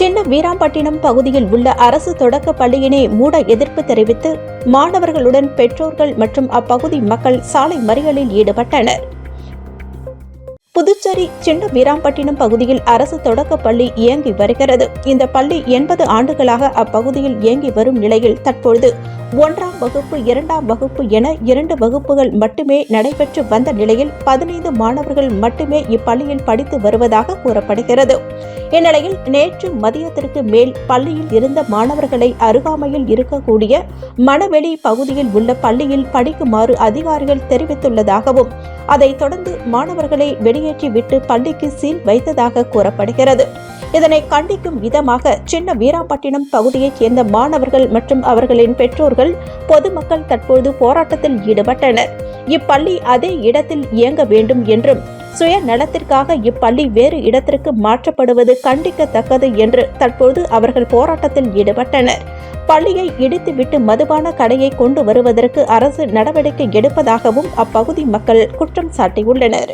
வீராம்பட்டினம் பகுதியில் உள்ள அரசு தொடக்க பள்ளியினை மூட எதிர்ப்பு தெரிவித்து மாணவர்களுடன் பெற்றோர்கள் மற்றும் அப்பகுதி மக்கள் சாலை மறியலில் ஈடுபட்டனர். புதுச்சேரி சின்ன வீராம்பட்டினம் பகுதியில் அரசு தொடக்கப் பள்ளி இயங்கி வருகிறது. இந்த பள்ளி எண்பது ஆண்டுகளாக அப்பகுதியில் இயங்கி வரும் நிலையில் தற்பொழுது ஒன்றாம் வகுப்பு இரண்டாம் வகுப்பு என இரண்டு வகுப்புகள் மட்டுமே நடைபெற்று வந்த நிலையில் பதினைந்து மாணவர்கள் மட்டுமே இப்பள்ளியில் படித்து வருவதாக கூறப்படுகிறது. இந்நிலையில் நேற்று மதியத்திற்கு மேல் பள்ளியில் இருந்த மாணவர்களை அருகாமையில் இருக்கக்கூடிய மணவெளி பகுதியில் உள்ள பள்ளியில் படிக்குமாறு அதிகாரிகள் தெரிவித்துள்ளதாகவும் அதைத் தொடர்ந்து மாணவர்களை வெளியேற்றிவிட்டு பள்ளிக்கு சீல் வைத்ததாக கூறப்படுகிறது. இதனை கண்டிக்கும் விதமாக சின்ன வீராம்பட்டினம் பகுதியைச் சேர்ந்த மாணவர்கள் மற்றும் அவர்களின் பெற்றோர்கள் பொதுமக்கள் தற்போது போராட்டத்தில் ஈடுபட்டனர். இப்பள்ளி அதே இடத்தில் இயங்க வேண்டும் என்றும் சுய நலத்திற்காக இப்பள்ளி வேறு இடத்திற்கு மாற்றப்படுவது கண்டிக்கத்தக்கது என்று தற்போது அவர்கள் போராட்டத்தில் ஈடுபட்டனர். பள்ளியை இடித்துவிட்டு மதுபான கடையை கொண்டு வருவதற்கு அரசு நடவடிக்கை எடுப்பதாகவும் அப்பகுதி மக்கள் குற்றம் சாட்டியுள்ளனர்.